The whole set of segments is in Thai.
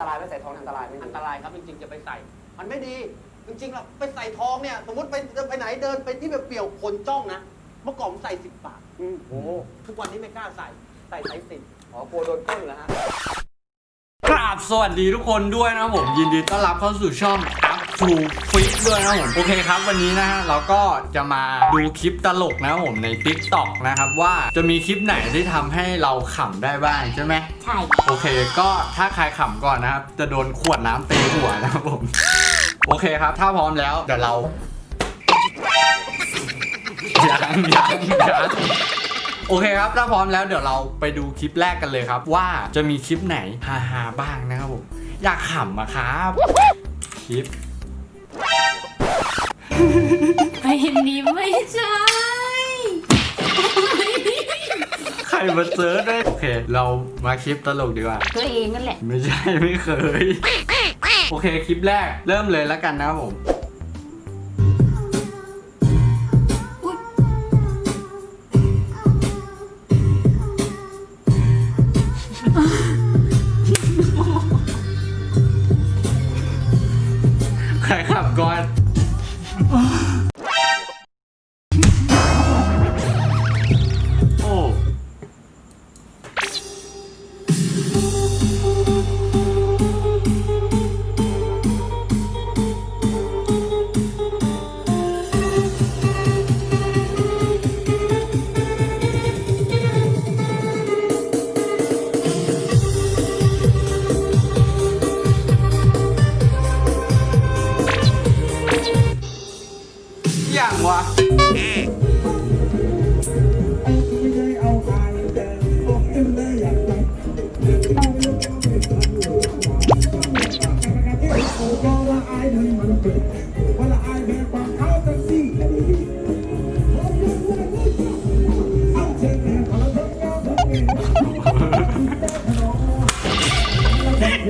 อันตรายไม่ใส่ทองอันตรายไม่อัดีนตรายครับจริงๆจะไปใส่ มันไม่ดี จริงๆเราไปใส่ทองเนี่ย สมมติไปไปไหนเดินไปที่แบบเปลี่ยวคนจ้องนะเมื่อก่อนผมใส่สิบบาทอืมโอ้ทุกวันนี้ไม่กล้าใส่ใส่ไซส์สิบอ๋อกลัวโดนปล้นเหรอฮะ กราบสวัสดีทุกคนด้วยนะครับผมยินดีต้อนรับเข้าสู่ช่อง Up to Fit ด้วยนะครับผมโอเคครับ วันนี้นะฮะเราก็จะมาดูคลิปตลกนะครับผมใน TikTok นะครับว่าจะมีคลิปไหนที่ทำให้เราขำได้บ้างใช่ไหมใช่ โอเคก็ถ้าใครขำก่อนนะครับ จะโดนขวดน้ำตีหัวนะครับผม โอเคครับ ถ้าพร้อมแล้วเดี๋ยวเรายังยังยังโอเคครับ ถ้าพร้อมแล้วเดี๋ยวเราไปดูคลิปแรกกันเลยครับ ว่าจะมีคลิปไหนฮาฮาๆบ้างนะครับผมอยากขำอะครับ คลิป เพลงนี้ไม่ใช่ใครมาเซิร์ชได้โอเค เรามาคลิปตลกดีกว่า ตัวเองนั่นแหละ ไม่ใช่ไม่เคย โอเคคลิปแรกเริ่มเลยแล้วกันนะครับผม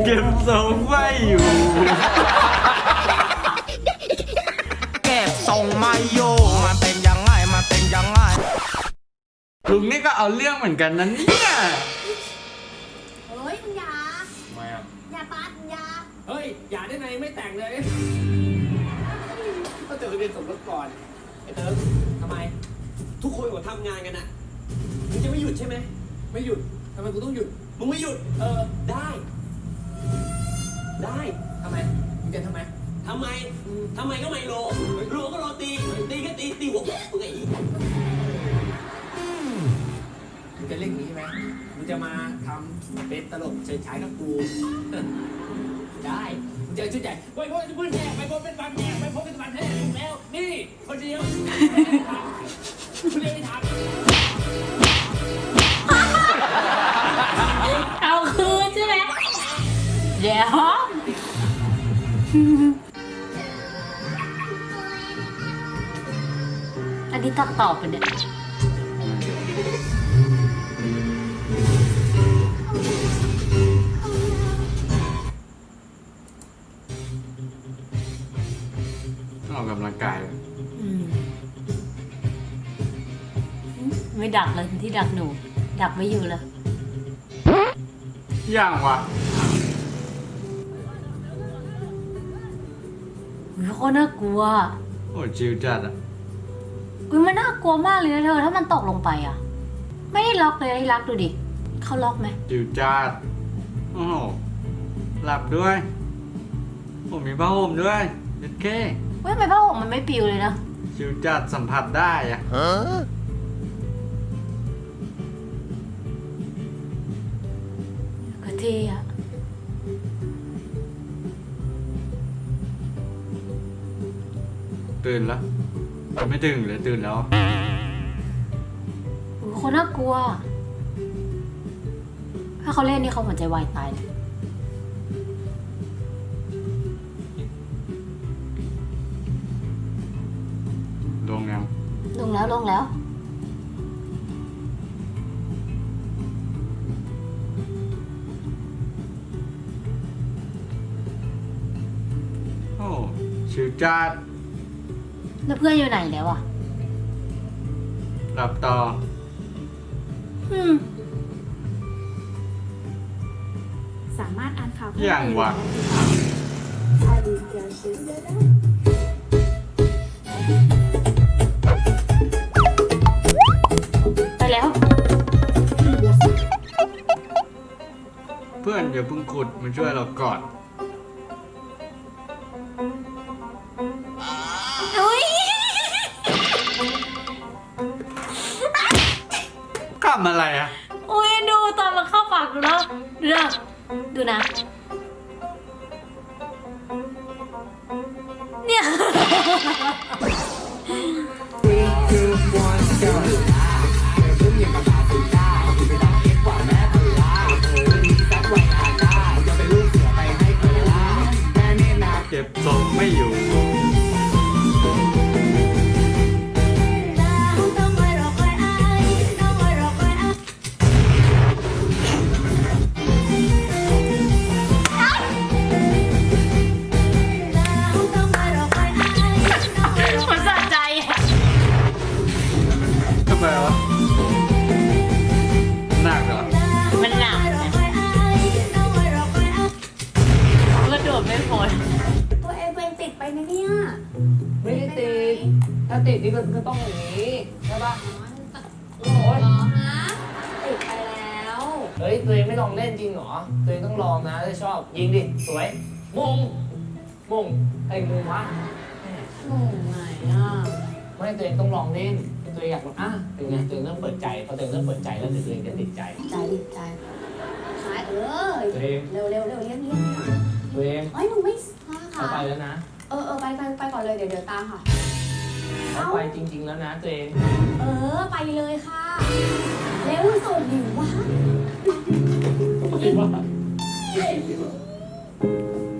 เก็บทรงไว้อยู่ เก็บทรงไม่อยู่มันเป็นยังไงมันเป็นยังไงลุงนี่ก็เอาเรื่องเหมือนกันนะเนี่ยเฮ้ยมึงอย่าทำไมอะอย่าปาดอย่าเฮ้ย อย่าได้ไงไม่แต่งเลย ก็จดทะเบียนสมรสก่อน ไอ้เติร์กทำไม ทุกคนก็ทำงานกันอะมึงจะไม่หยุดใช่ไหม ไม่หยุด ทำไมกูต้องหยุด มึงไม่หยุด เออ ได้ ได้ทำไมมึงจะทำไมทำไมทำไมก็ไม่โลโลก็โลตีตีก็ตีตีหัวมึงไงอีกมึงจะเล่นอย่างนี้ใช่ไหมมึงจะมาทำเป็นตลกเฉยฉายกับกูได้มึงจะชุดใหญ่ไว้พบเป็นพื้นแทกไปพบเป็นบางแทกไปพบเป็นบางแทกแล้วนี่คนเดียวคนเดียวไม่ทำเเดี๋ยวอันนี้ตัดต่อไปเนี่ยออกกำลังกาย อืมไม่ดักเลยที่ดักหนู ดักไม่อยู่เลยอย่างวะ อุ้ยโคตรน่ากลัวโอ้จิวจัดอะอุ้ยมันน่ากลัวมากเลยนะเธอ ถ้ามันตกลงไปอะไม่ได้ล็อกเลยที่รักดูดิเขาล็อกไหมจิวจัดโอ้โหหลับด้วยผมมีผ้าห่มด้วยเด็ดเคเว้ยทำไมผ้าห่มมันไม่ปลิวเลยนะจิวจัดสัมผัสได้อะก็เท่อะ ตื่นแล้วไม่ตื่นเลยตื่นแล้วอุ้ยโคตรน่ากลัว ถ้าเขาเล่นนี่เขาหัวใจวายตายเลยลงยังลงแล้วลงแล้ว โอ้ชิวจัด แล้วเพื่อนอยู่ไหนแล้วอะหลับต่อ อืม สามารถอ่านข่าวอย่างวะไปแล้ว เพื่อนอย่าเพิ่งขุดมาช่วยเราก่อน ทำอะไรอะ อุ้ยดูตอนมันเข้าปากดูนะดูนะดูนะ เนี่ย ติดนี่ก็ต้องอย่างนี้ใช่ปะโอ้ยติดไปแล้ว เฮ้ยตัวเองไม่ลองเล่นจริงเหรอตัวเองต้องลองนะถ้าชอบ ยิงดิ สวย มง มงไอ้มงวะงงไหนอะ ไม่ตัวเองต้องลองเล่น ตัวเองอยากอะเป็นไงตัวเองเริ่มเปิดใจพอตัวเองเริ่มเปิดใจแล้วเตัวเองจะติดใจ ใจดิดใจขายเออตัวเองเร็วเร็วเร็วเรียกเรียกตัวเองเอ้ยหนูไม่ค่ะไปแล้วนะ เออเออไปไปไปก่อนเลยเดี๋ยวเดี๋ยวตามค่ะ เขาไปจริง ๆ แล้วนะตัวเอง เออไปเลยค่ะ เร็วส่งหิววะคิดว่า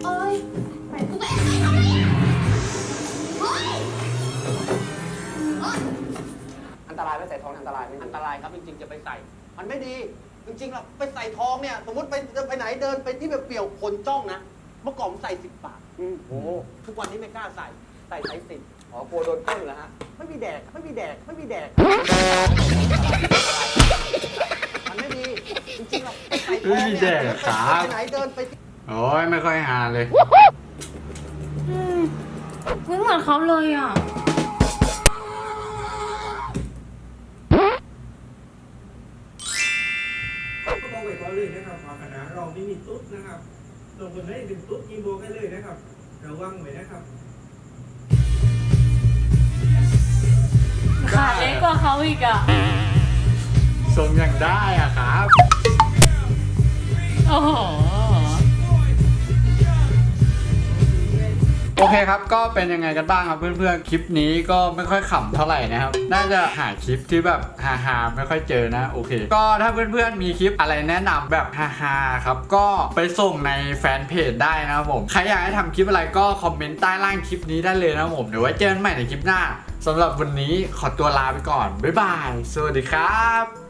เอ้ยไปกูไปไปทำไมอะเฮ้ยเอ้ยอันตรายไม่ใส่ทองอันตรายไม่อันตรายครับจริงๆจะไปใส่ มันไม่ดี จริงๆเราไปใส่ทองเนี่ย สมมติไปไปไหนเดินไปที่แบบเปลี่ยวคนจ้องนะ เมื่อก่อนผมใส่สิบบาท โอ้ทุกวันนี้ไม่กล้าใส่ ใส่ไซส์สิบอ๋อกลัวโดนต้นเหรอฮะ ไม่มีแดก ไม่มีแดก ไม่มีแดก มันไม่ดีจริงๆเราไปใส่ทองไม่มีเนี่ยแดกครับ ไปไหนเดินไปที่โอ้ยไม่ค่อยหาเลยไม่เหมือนเขาเลยอะ ก็บอกไว้ก่อนเลยนะครับว่าคณะเราไม่มีตุ๊ดนะครับลงคนได้เป็นตุ๊ดยิงโบกันเลยนะครับ ระวังไว้นะครับ อีกอะทรงอย่างได้อะครับ โอ้โห โอเคครับ ก็เป็นยังไงกันบ้างครับเพื่อนๆ คลิปนี้ก็ไม่ค่อยขำเท่าไหร่นะครับ น่าจะหาคลิปที่แบบฮาๆไม่ค่อยเจอนะ โอเค ก็ถ้าเพื่อนๆ มีคลิปอะไรแนะนำแบบฮาๆครับ ก็ไปส่งในแฟนเพจได้นะครับผม ใครอยากให้ทำคลิปอะไรก็คอมเมนต์ใต้ล่างคลิปนี้ได้เลยนะครับผม เดี๋ยวไว้เจอกันใหม่ในคลิปหน้า สำหรับวันนี้ขอตัวลาไปก่อน บ๊ายบาย สวัสดีครับ